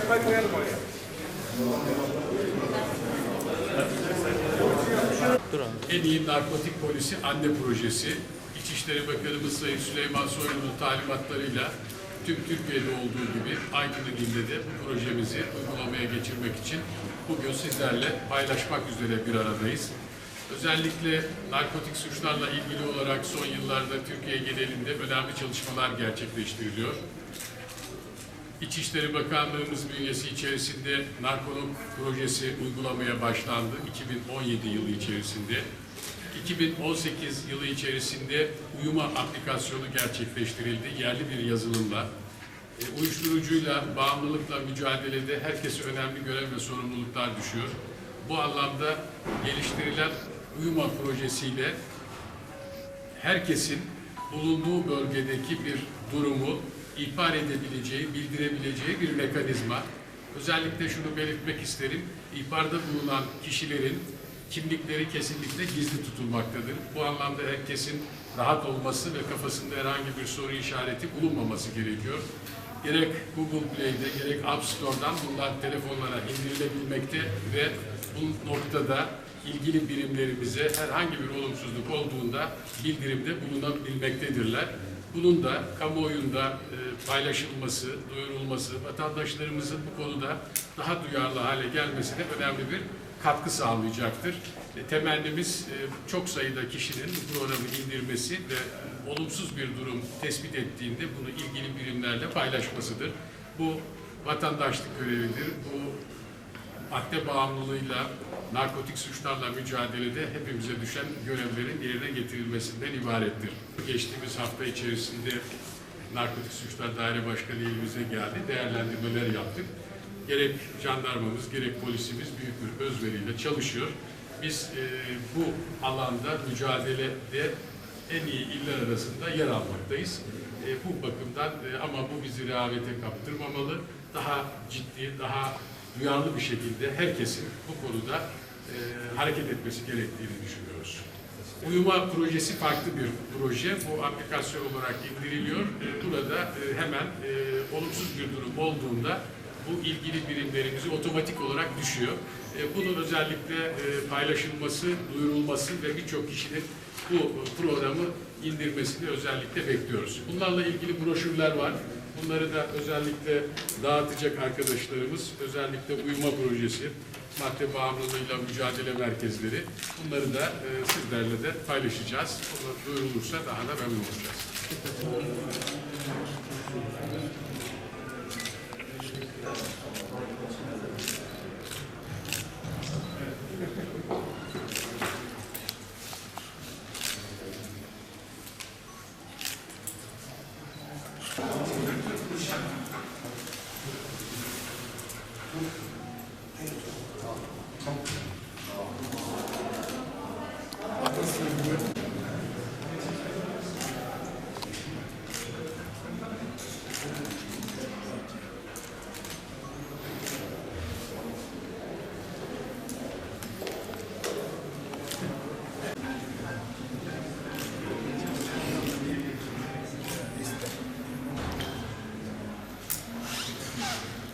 sehpayı koyalım oraya. En iyi narkotik polisi anne projesi. İçişleri Bakanımız Sayın Süleyman Soylu'nun talimatlarıyla tüm Türkiye'de olduğu gibi Aydın ilinde de bu projemizi uygulamaya geçirmek için bugün sizlerle paylaşmak üzere bir aradayız. Özellikle narkotik suçlarla ilgili olarak son yıllarda Türkiye genelinde önemli çalışmalar gerçekleştiriliyor. İçişleri Bakanlığımız bünyesi içerisinde narkolog projesi uygulamaya başlandı 2017 yılı içerisinde. 2018 yılı içerisinde uyuma aplikasyonu gerçekleştirildi yerli bir yazılımla. E, Uyuşturucuyla, bağımlılıkla mücadelede herkese önemli görev ve sorumluluklar düşüyor. Bu anlamda geliştirilen uyuma projesiyle herkesin bulunduğu bölgedeki bir durumu ihbar edebileceği, bildirebileceği bir mekanizma. Özellikle şunu belirtmek isterim. İhbarda bulunan kişilerin kimlikleri kesinlikle gizli tutulmaktadır. Bu anlamda herkesin rahat olması ve kafasında herhangi bir soru işareti bulunmaması gerekiyor. Gerek Google Play'de gerek App Store'dan bunlar telefonlara indirilebilmekte ve bu noktada ilgili birimlerimize herhangi bir olumsuzluk olduğunda bildirimde bulunabilmektedirler. Bunun da kamuoyunda e, paylaşılması, duyurulması, vatandaşlarımızın bu konuda daha duyarlı hale gelmesine önemli bir katkı sağlayacaktır. E, temennimiz e, çok sayıda kişinin bu programı indirmesi ve olumsuz bir durum tespit ettiğinde bunu ilgili birimlerle paylaşmasıdır. Bu vatandaşlık görevidir. Bu madde bağımlılığıyla, narkotik suçlarla mücadelede hepimize düşen görevlerin yerine getirilmesinden ibarettir. Geçtiğimiz hafta içerisinde Narkotik Suçlar Daire Başkanı elimize geldi, değerlendirmeler yaptık. Gerek jandarmamız, gerek polisimiz büyük bir özveriyle çalışıyor. Biz e, bu alanda mücadelede en iyi iller arasında yer almaktayız. E, bu bakımdan e, ama bu bizi rehavete kaptırmamalı. Daha ciddi, daha duyarlı bir şekilde herkesin bu konuda e, hareket etmesi gerektiğini düşünüyoruz. Uyuma projesi farklı bir proje. Bu aplikasyon olarak indiriliyor. E, Burada e, hemen e, olumsuz bir durum olduğunda bu ilgili birimlerimizi otomatik olarak düşüyor. E, Bunun özellikle e, paylaşılması, duyurulması ve birçok kişinin bu programı indirmesini özellikle bekliyoruz. Bunlarla ilgili broşürler var. Bunları da özellikle dağıtacak arkadaşlarımız, özellikle uyuma projesi, madde bağımlılığıyla mücadele merkezleri, bunları da e, sizlerle de paylaşacağız. Bunlar duyurulursa daha da memnun olacağız. 정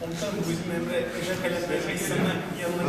Komutanım bizim Emre Ece Kalem Bey İhsan'ın yanına.